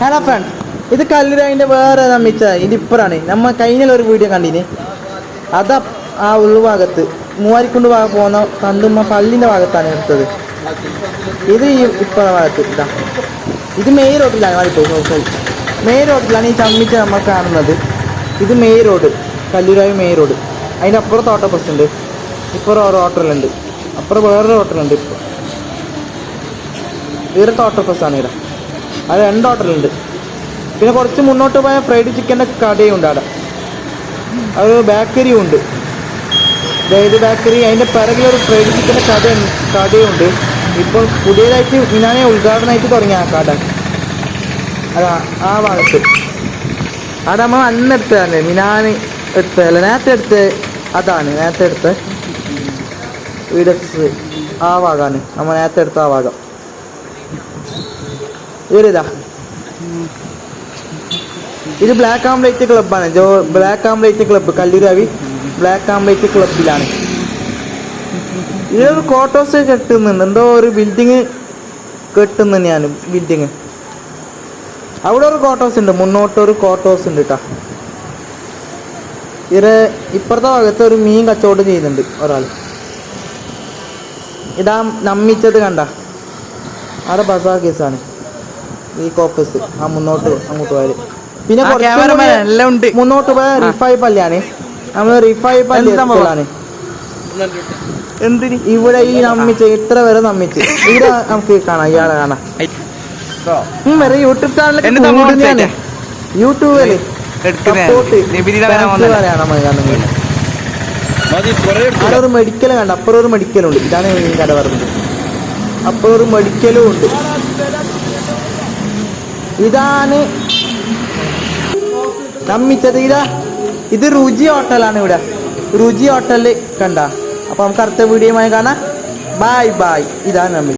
Hello friends ഇത് കല്ലുരായിന്റെ വേറെ നമ്മിച്ച ഇത് ഇപ്പറാണ്. നമ്മൾ കഴിഞ്ഞ ഒരു വീഡിയോ കണ്ടിന്. അതാ ആ ഉൾഭാഗത്ത് മൂവാരിക്കുണ്ട് ഭാഗം പോകുന്ന കണ്ടുമ്മ പള്ളിന്റെ ഭാഗത്താണ് എടുത്തത്. ഇത് ഈ ഇപ്പറ ഭാഗത്ത് ഇതാ. ഇത് മെയിൻ റോഡിലാണ് മാറിപ്പോയി സോറി മെയിൻ റോഡിലാണ് ഈ ചമ്മിച്ച നമ്മൾ കാണുന്നത്. ഇത് മെയിൻ റോഡ് കല്ലൂരായി മെയിൻ റോഡ് അതിന്റെ അപ്പുറത്ത് ഓട്ടോ ബസ് ഉണ്ട്. ഇപ്പുറം ഓരോ ഹോട്ടലുണ്ട് അപ്പുറം വേറൊരു ഹോട്ടലുണ്ട് ഇപ്പോൾ വേറെ ഓട്ടോ ബസ്സാണ് ഇവിടെ അത് രണ്ട് ഹോട്ടലുണ്ട് പിന്നെ കുറച്ച് മുന്നോട്ട് പോയാൽ ഫ്രൈഡ് ചിക്കന്റെ കടയും ഉണ്ട് അവിടെ. അത് ബേക്കറിയും ഉണ്ട് അതായത് ബേക്കറി അതിന്റെ പിറകിലൊരു ഫ്രൈഡ് ചിക്കന്റെ കട കടയും ഉണ്ട് ഇപ്പോൾ പുതിയതായിട്ട് ഞാനേ ഉദ്ഘാടനമായിട്ട് തുടങ്ങി ആ കട. അതാ ആ ഭാഗത്ത്. അവിടെ നമ്മൾ അന്ന് എടുത്തതല്ലേ? മിനാന് എടുത്തതല്ല? നേരത്തെ എടുത്ത് അതാണ് നേരത്തെ എടുത്ത് വീഡക്സ് ആ ഭാഗമാണ്. നമ്മൾ നേരത്തെ എടുത്ത ആ ഭാഗം. ഇവരിതാ ഇത് ബ്ലാക്ക് ആംബ്ലേറ്റ് ക്ലബ്ബാണ് ജോ ബ്ലാക്ക് ആംബ്ലേറ്റ് ക്ലബ് കല്ലുരാവി ബ്ലാക്ക് ആംബ്ലേറ്റ് ക്ലബ്ബിലാണ് ഇതൊരു കോട്ടോസ് കെട്ടുന്നുണ്ട്. എന്തോ ഒരു ബിൽഡിങ് കെട്ടുന്നു ഞാൻ ബിൽഡിങ് അവിടെ ഒരു കോട്ടോസ് ഉണ്ട്. മുന്നോട്ട് ഒരു കോട്ടോസ് ഉണ്ട് കേട്ടോ ഇത് ഇപ്പുറത്തെ ഭാഗത്ത് ഒരു മീൻ കച്ചവടം ചെയ്യുന്നുണ്ട് ഒരാൾ. ഇതാ നമ്മിച്ചത് കണ്ട. അവിടെ ബസാർ കേസാണ് ഈ കോപ്പസ്. ആ മുന്നോട്ട് അങ്ങോട്ട് പോയാൽ. പിന്നെ കുറച്ചും cameraman ഉണ്ട്. മുന്നോട്ട് പോയ റിഫൈ പള്ളിയാണ്. നമ്മൾ റിഫൈ? എന്തിന്? ഇവിടെ ഈ നമ്മിച്ച് ഇത്ര വരെ നമ്മിച്ച്? ഇവിടെ നമുക്ക് കാണാം ഇയാളെ കാണാം. വേറെ വരെ യൂട്യൂബ് കൂടുന്നതാണ് യൂട്യൂബിൽ അവിടെ ഒരു മെഡിക്കൽ കണ്ട അപ്പുറം ഒരു മെഡിക്കലുണ്ട് ഇതാണ് കട പറഞ്ഞത്. അപ്പുറം ഒരു മെഡിക്കലും ഉണ്ട്. ഇതാണ്. നമ്മിച്ചത് ഇതാ ഇത് രുചി ഹോട്ടലാണ് ഇവിടെ. രുചി ഹോട്ടലിൽ കണ്ട. അപ്പൊ നമുക്ക് അടുത്ത വീഡിയോയുമായി കാണാം. ബായ് ബായ് ഇതാണ് നമ്മി